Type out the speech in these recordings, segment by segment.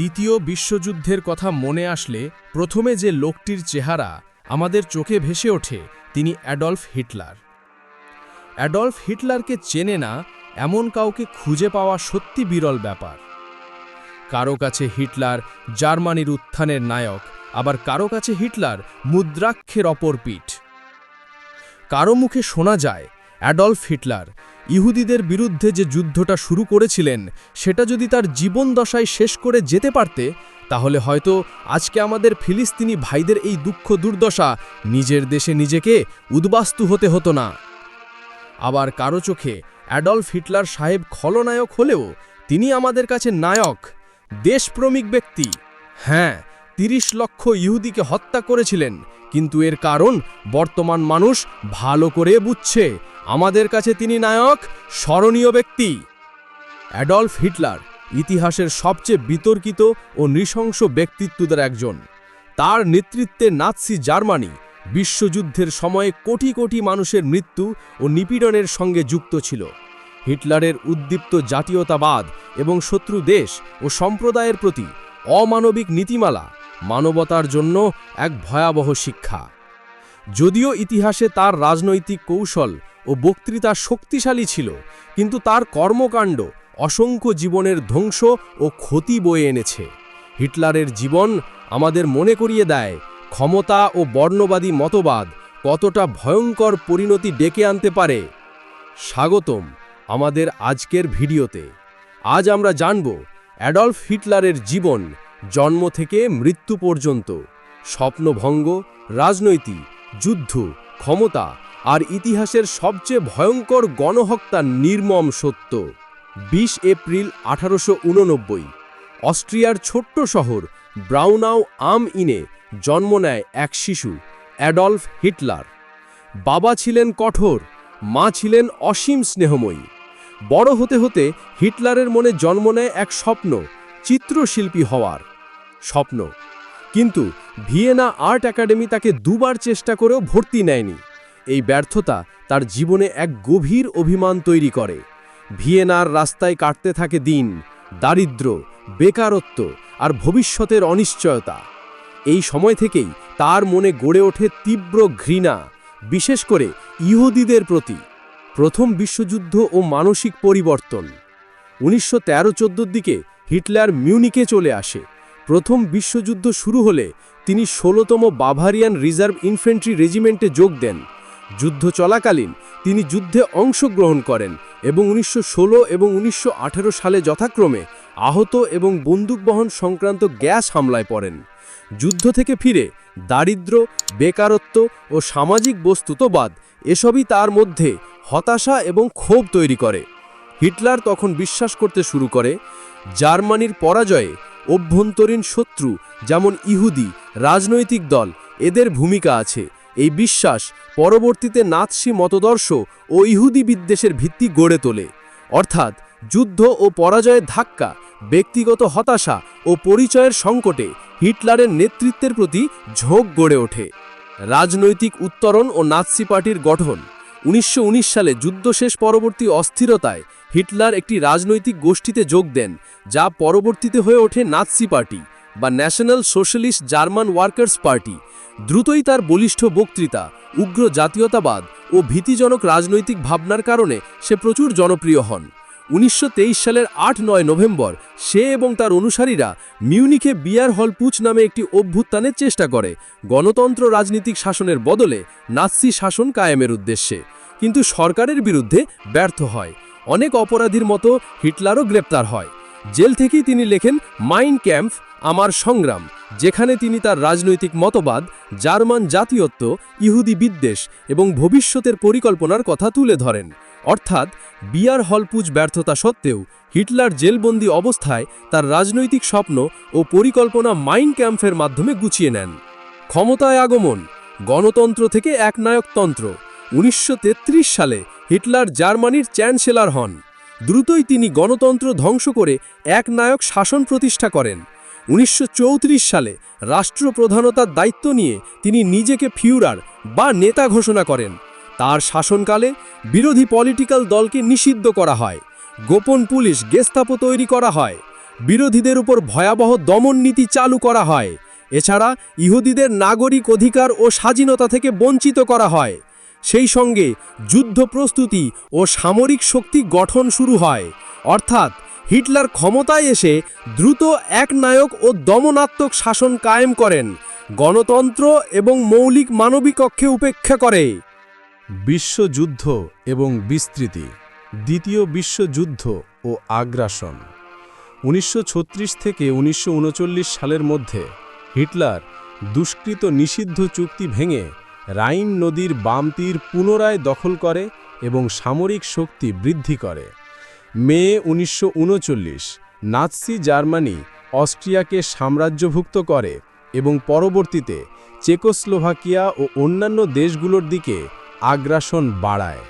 দ্বিতীয় বিশ্বযুদ্ধের কথা মনে আসলে প্রথমে যে লোকটির চেহারা আমাদের চোখে ভেসে ওঠে, তিনি অ্যাডলফ হিটলার। অ্যাডলফ হিটলারকে চেনে না, এমন কাউকে খুঁজে পাওয়া সত্যি বিরল ব্যাপার। কারও কাছে হিটলার জার্মানির উত্থানের নায়ক, আবার কারও কাছে হিটলার মুদ্রাক্ষের অপর পিঠ। কারও মুখে শোনা যায়, অ্যাডলফ হিটলার ইহুদিদের বিরুদ্ধে যে যুদ্ধটা শুরু করেছিলেন, সেটা যদি তার জীবন দশায় শেষ করে যেতে পারতে, তাহলে হয়তো আজকে আমাদের ফিলিস্তিনি ভাইদের এই দুঃখ দুর্দশা নিজের দেশে নিজেকে উদ্বাস্তু হতে হতো না। আবার কারও চোখে অ্যাডলফ হিটলার সাহেব খলনায়ক হলেও তিনি আমাদের কাছে নায়ক, দেশপ্রমিক ব্যক্তি। হ্যাঁ তিরিশ লক্ষ ইহুদিকে হত্যা করেছিলেন, কিন্তু এর কারণ বর্তমান মানুষ ভালো করে বুঝছে। আমাদের কাছে তিনি নায়ক, স্মরণীয় ব্যক্তি। অ্যাডলফ হিটলার ইতিহাসের সবচেয়ে বিতর্কিত ও নৃশংস ব্যক্তিত্বদের একজন। তার নেতৃত্বে নাৎসি জার্মানি বিশ্বযুদ্ধের সময়ে কোটি কোটি মানুষের মৃত্যু ও নিপীড়নের সঙ্গে যুক্ত ছিল। হিটলারের উদ্দীপ্ত জাতীয়তাবাদ এবং শত্রু দেশ ও সম্প্রদায়ের প্রতি অমানবিক নীতিমালা মানবতার জন্য এক ভয়াবহ শিক্ষা। যদিও ইতিহাসে তার রাজনৈতিক কৌশল ও বক্তৃতা শক্তিশালী ছিল, কিন্তু তার কর্মকাণ্ড অসংখ্য জীবনের ধ্বংস ও ক্ষতি বয়ে এনেছে। হিটলারের জীবন আমাদের মনে করিয়ে দেয় ক্ষমতা ও বর্ণবাদী মতবাদ কতটা ভয়ঙ্কর পরিণতি ডেকে আনতে পারে। স্বাগতম আমাদের আজকের ভিডিওতে। আজ আমরা জানব অ্যাডলফ হিটলারের জীবন জন্ম থেকে মৃত্যু পর্যন্ত। স্বপ্নভঙ্গ, রাজনৈতিক, যুদ্ধ, ক্ষমতা আর ইতিহাসের সবচেয়ে ভয়ঙ্কর গণহত্যার নির্মম সত্য। বিশ এপ্রিল আঠারোশো উননব্বই, অস্ট্রিয়ার ছোট্ট শহর ব্রাউনাও আম ইনে জন্ম নেয় এক শিশু, অ্যাডলফ হিটলার। বাবা ছিলেন কঠোর, মা ছিলেন অসীম স্নেহময়ী। বড় হতে হতে হিটলারের মনে জন্ম নেয় এক স্বপ্ন, চিত্রশিল্পী হওয়ার। স্বপ্ন। কিন্তু ভিয়েনা আর্ট একাডেমি তাকে দুবার চেষ্টা করেও ভর্তি নেয়নি। এই ব্যর্থতা তার জীবনে এক গভীর অভিমান তৈরি করে। ভিয়েনার রাস্তায় কাটতে থাকে দিন, দারিদ্র, বেকারত্ব আর ভবিষ্যতের অনিশ্চয়তা। এই সময় থেকেই তার মনে গড়ে ওঠে তীব্র ঘৃণা, বিশেষ করে ইহুদিদের প্রতি। প্রথম বিশ্বযুদ্ধ ও মানসিক পরিবর্তন। উনিশশো তেরো চোদ্দোর দিকে হিটলার মিউনিকে চলে আসে। প্রথম বিশ্বযুদ্ধ শুরু হলে তিনি ষোলোতম বাভারিয়ান রিজার্ভ ইনফেন্ট্রি রেজিমেন্টে যোগ দেন। যুদ্ধ চলাকালীন তিনি যুদ্ধে অংশগ্রহণ করেন এবং উনিশশো ষোলো এবং উনিশশো আঠেরো সালে যথাক্রমে আহত এবং বন্দুক বহন সংক্রান্ত গ্যাস হামলায় পড়েন। যুদ্ধ থেকে ফিরে দারিদ্র, বেকারত্ব ও সামাজিক বস্তুতবাদ এসবই তার মধ্যে হতাশা এবং ক্ষোভ তৈরি করে। হিটলার তখন বিশ্বাস করতে শুরু করে, জার্মানির পরাজয়ে অভ্যন্তরীণ শত্রু যেমন ইহুদি, রাজনৈতিক দল এদের ভূমিকা আছে। এই বিশ্বাস পরবর্তীতে নাৎসি মতদর্শ ও ইহুদি বিদ্বেষের ভিত্তি গড়ে তোলে। অর্থাৎ যুদ্ধ ও পরাজয়ের ধাক্কা, ব্যক্তিগত হতাশা ও পরিচয়ের সংকটে হিটলারের নেতৃত্বের প্রতি ঝোঁক গড়ে ওঠে। রাজনৈতিক উত্তরণ ও নাৎসি পার্টির গঠন। উনিশশো উনিশ সালে যুদ্ধ শেষ পরবর্তী অস্থিরতায় হিটলার একটি রাজনৈতিক গোষ্ঠীতে যোগ দেন, যা পরবর্তীতে হয়ে ওঠে নাৎসি পার্টি। বা National Socialist German Workers Party দ্রুতই তার বলিষ্ঠ বক্তৃতা, উগ্র জাতীয়তাবাদ ও ভীতিজনক রাজনৈতিক ভাবনার কারণে সে প্রচুর জনপ্রিয় হন। উনিশশো তেইশ সালের আট নয় নভেম্বর, সে এবং তার অনুসারীরা মিউনিকে বিয়ার হল পুচ নামে একটি অভ্যুত্থানের চেষ্টা করে, গণতন্ত্র রাজনীতিক শাসনের বদলে নাৎসি শাসন কায়েমের উদ্দেশ্যে। কিন্তু সরকারের বিরুদ্ধে ব্যর্থ হয়। অনেক অপরাধীর মতো হিটলারও গ্রেপ্তার হয়। জেল থেকেই তিনি লেখেন মাইন ক্যাম্প, আমার সংগ্রাম, যেখানে তিনি তার রাজনৈতিক মতবাদ, জার্মান জাতীয়ত্ব, ইহুদি বিদ্বেষ এবং ভবিষ্যতের পরিকল্পনার কথা তুলে ধরেন। অর্থাৎ বিয়ার হলপুজ ব্যর্থতা সত্ত্বেও হিটলার জেলবন্দি অবস্থায় তার রাজনৈতিক স্বপ্ন ও পরিকল্পনা মাইন ক্যাম্পের মাধ্যমে গুছিয়ে নেন। ক্ষমতায় আগমন, গণতন্ত্র থেকে একনায়কতন্ত্র। উনিশশো তেত্রিশ সালে হিটলার জার্মানির চ্যান্সেলার হন। দ্রুতই তিনি গণতন্ত্র ধ্বংস করে একনায়ক শাসন প্রতিষ্ঠা করেন। উনিশশো চৌত্রিশ সালে রাষ্ট্রপ্রধানতার দায়িত্ব নিয়ে তিনি নিজেকে ফিউরার বা নেতা ঘোষণা করেন। তার শাসনকালে বিরোধী পলিটিক্যাল দলকে নিষিদ্ধ করা হয়, গোপন পুলিশ গেস্তাপো তৈরি করা হয়, বিরোধীদের উপর ভয়াবহ দমন নীতি চালু করা হয়। এছাড়া ইহুদিদের নাগরিক অধিকার ও স্বাধীনতা থেকে বঞ্চিত করা হয়। সেই সঙ্গে যুদ্ধ প্রস্তুতি ও সামরিক শক্তি গঠন শুরু হয়। অর্থাৎ হিটলার ক্ষমতায় এসে দ্রুত এক নায়ক ও দমনাত্মক শাসন কায়েম করেন, গণতন্ত্র এবং মৌলিক মানবিকক্ষে উপেক্ষা করে। বিশ্বযুদ্ধ এবং বিস্তৃতি, দ্বিতীয় বিশ্বযুদ্ধ ও আগ্রাসন। উনিশশো ছত্রিশ থেকে উনিশশো উনচল্লিশ সালের মধ্যে হিটলার দুষ্কৃত নিষিদ্ধ চুক্তি ভেঙে রাইন নদীর বাম তীর পুনরায় দখল করে এবং সামরিক শক্তি বৃদ্ধি করে। মে উনিশশো উনচল্লিশ, নাৎসি জার্মানি অস্ট্রিয়াকে সাম্রাজ্যভুক্ত করে এবং পরবর্তীতে চেকোস্লোভাকিয়া ও অন্যান্য দেশগুলোর দিকে আগ্রাসন বাড়ায়।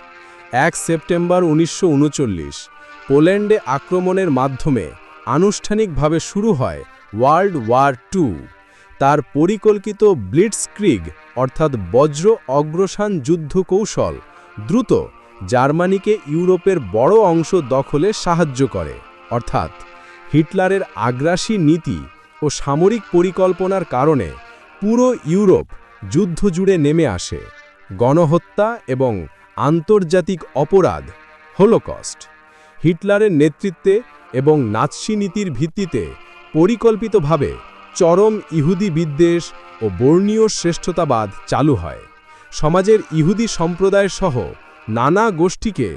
এক সেপ্টেম্বর উনিশশো উনচল্লিশ, পোল্যান্ডে আক্রমণের মাধ্যমে আনুষ্ঠানিকভাবে শুরু হয় ওয়ার্ল্ড ওয়ার টু। তার পরিকল্পিত ব্লিটসক্রিগ, অর্থাৎ বজ্র অগ্রসান যুদ্ধ কৌশল দ্রুত জার্মানিকে ইউরোপের বড় অংশ দখলে সাহায্য করে। অর্থাৎ, হিটলারের আগ্রাসী নীতি ও সামরিক পরিকল্পনার কারণে পুরো ইউরোপ যুদ্ধ জুড়ে নেমে আসে। গণহত্যা এবং আন্তর্জাতিক অপরাধ, হোলোকস্ট। হিটলারের নেতৃত্বে এবং নাৎসি নীতির ভিত্তিতে পরিকল্পিতভাবে চরম ইহুদি বিদ্বেষ ও বর্ণীয় শ্রেষ্ঠতাবাদ চালু হয়। সমাজের ইহুদি সম্প্রদায় সহ নানা গোষ্ঠীকে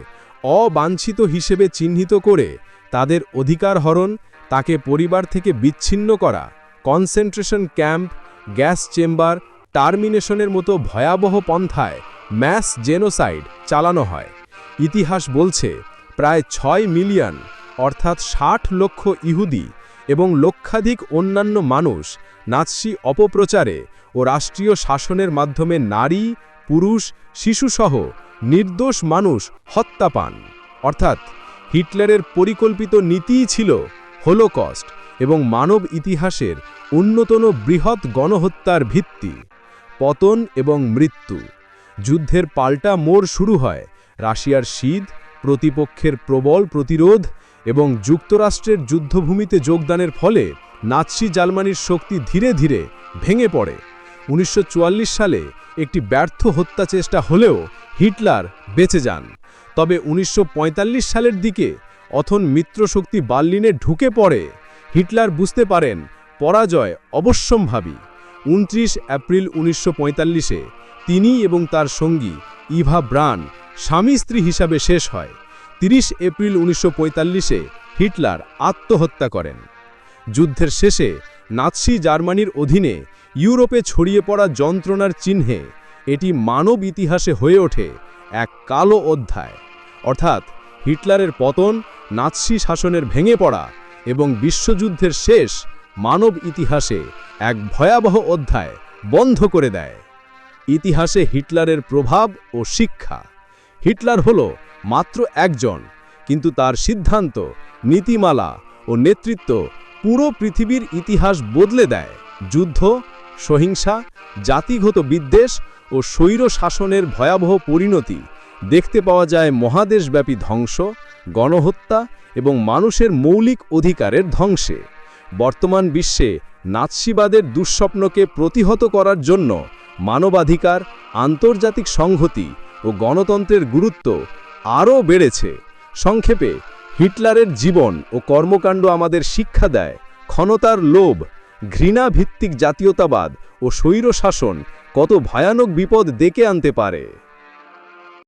অবাঞ্ছিত হিসেবে চিহ্নিত করে তাদের অধিকার হরণ, তাকে পরিবার থেকে বিচ্ছিন্ন করা, কনসেন্ট্রেশন ক্যাম্প, গ্যাস চেম্বার, টার্মিনেশনের মতো ভয়াবহ পন্থায় ম্যাস জেনোসাইড চালানো হয়। ইতিহাস বলছে, প্রায় ছয় মিলিয়ন, অর্থাৎ ষাট লক্ষ ইহুদি এবং লক্ষাধিক অন্যান্য মানুষ নাৎসি অপপ্রচারে ও রাষ্ট্রীয় শাসনের মাধ্যমে নারী, পুরুষ, শিশুসহ নির্দোষ মানুষ হত্যা পান। অর্থাৎ হিটলারের পরিকল্পিত নীতিই ছিল হোলোকস্ট এবং মানব ইতিহাসের অন্যতম বৃহৎ গণহত্যার ভিত্তি। পতন এবং মৃত্যু। যুদ্ধের পাল্টা মোড় শুরু হয় রাশিয়ার শীত, প্রতিপক্ষের প্রবল প্রতিরোধ এবং যুক্তরাষ্ট্রের যুদ্ধভূমিতে যোগদানের ফলে নাৎসি জার্মানির শক্তি ধীরে ধীরে ভেঙে পড়ে। উনিশশো চুয়াল্লিশ সালে একটি ব্যর্থ হত্যা চেষ্টা হলেও হিটলার বেঁচে যান। তবে উনিশশো পঁয়তাল্লিশ সালের দিকে অথন মিত্রশক্তি বার্লিনে ঢুকে পড়ে, হিটলার বুঝতে পারেন পরাজয় অবশ্যম্ভাবী। উনত্রিশ এপ্রিল উনিশশো তিনি এবং তার সঙ্গী ইভা ব্রান স্বামী স্ত্রী হিসাবে শেষ হয়। তিরিশ এপ্রিল উনিশশো হিটলার আত্মহত্যা করেন। যুদ্ধের শেষে নাৎসি জার্মানির অধীনে ইউরোপে ছড়িয়ে পড়া যন্ত্রণার চিহ্নে এটি মানব ইতিহাসে হয়ে ওঠে এক কালো অধ্যায়। অর্থাৎ হিটলারের পতন, নাৎসি শাসনের ভেঙে পড়া এবং বিশ্বযুদ্ধের শেষ মানব ইতিহাসে এক ভয়াবহ অধ্যায় বন্ধ করে দেয়। ইতিহাসে হিটলারের প্রভাব ও শিক্ষা। হিটলার হল মাত্র একজন, কিন্তু তার সিদ্ধান্ত, নীতিমালা ও নেতৃত্ব পুরো পৃথিবীর ইতিহাস বদলে দেয়। যুদ্ধ, সহিংসা, জাতিগত বিদ্বেষ ও স্বৈর শাসনের ভয়াবহ পরিণতি দেখতে পাওয়া যায় মহাদেশব্যাপী ধ্বংস, গণহত্যা এবং মানুষের মৌলিক অধিকারের ধ্বংসে। বর্তমান বিশ্বে নাৎসিবাদের দুঃস্বপ্নকে প্রতিহত করার জন্য মানবাধিকার, আন্তর্জাতিক সংহতি ও গণতন্ত্রের গুরুত্ব আরও বেড়েছে। সংক্ষেপে, হিটলারের জীবন ও কর্মকাণ্ড আমাদের শিক্ষা দেয়, ক্ষণতার লোভ ঘৃণা ভিত্তিক জাতীয়তাবাদ ও স্বৈরশাসন কত ভয়ানক বিপদ ডেকে আনতে পারে।